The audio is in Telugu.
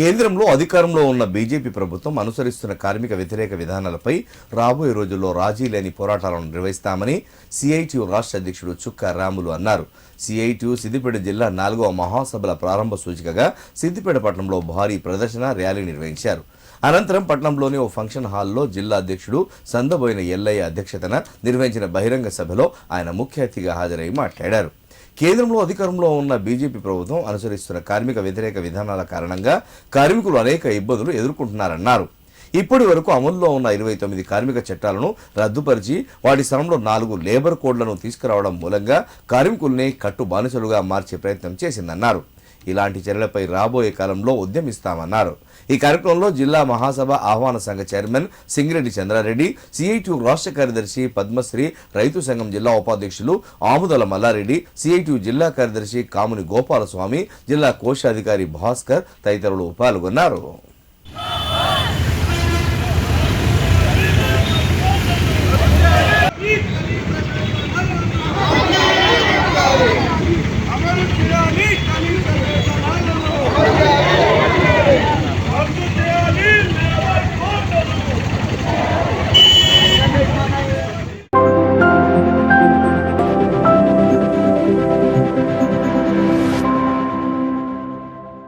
కేంద్రంలో అధికారంలో ఉన్న బీజేపీ ప్రభుత్వం అనుసరిస్తున్న కార్మిక వ్యతిరేక విధానాలపై రాబోయే రోజుల్లో రాజీ లేని పోరాటాలను నిర్వహిస్తామని సిఐటియు రాష్ట్ర అధ్యక్షుడు చుక్క రాములు అన్నారు. సిఐటియు సిద్దిపేట జిల్లా నాలుగవ మహాసభల ప్రారంభ సూచికగా సిద్దిపేట పట్టణంలో భారీ ప్రదర్శన ర్యాలీ నిర్వహించారు. అనంతరం పట్టణంలోని ఓ ఫంక్షన్ హాల్లో జిల్లా అధ్యక్షుడు సందబోయిన ఎల్లయ్య అధ్యక్షతన నిర్వహించిన బహిరంగ సభలో ఆయన ముఖ్య అతిథిగా హాజరై మాట్లాడారు. కేంద్రంలో అధికారంలో ఉన్న బీజేపీ ప్రభుత్వం అనుసరిస్తున్న కార్మిక వ్యతిరేక విధానాల కారణంగా కార్మికులు అనేక ఇబ్బందులు ఎదుర్కొంటున్నారన్నారు. ఇప్పటి వరకు అమల్లో ఉన్న ఇరవై తొమ్మిది కార్మిక చట్టాలను రద్దుపరిచి వాటి స్థలంలో నాలుగు లేబర్ కోడ్లను తీసుకురావడం మూలంగా కార్మికుల్ని కట్టు బానిసలుగా మార్చే ప్రయత్నం చేసిందన్నారు. ఇలాంటి చర్యలపై రాబోయే కాలంలో ఉద్యమిస్తామన్నారు. ఈ కార్యక్రమంలో జిల్లా మహాసభ ఆహ్వాన సంఘ చైర్మన్ సింగిరెడ్డి చంద్రారెడ్డి సిఐటియు రాష్ట్ర కార్యదర్శి పద్మశ్రీ రైతు సంఘం జిల్లా ఉపాధ్యక్షులు ఆముదల మల్లారెడ్డి సిఐటియు జిల్లా కార్యదర్శి కాముని గోపాలస్వామి జిల్లా కోశాధికారి భాస్కర్ తదితరులు పాల్గొన్నారు.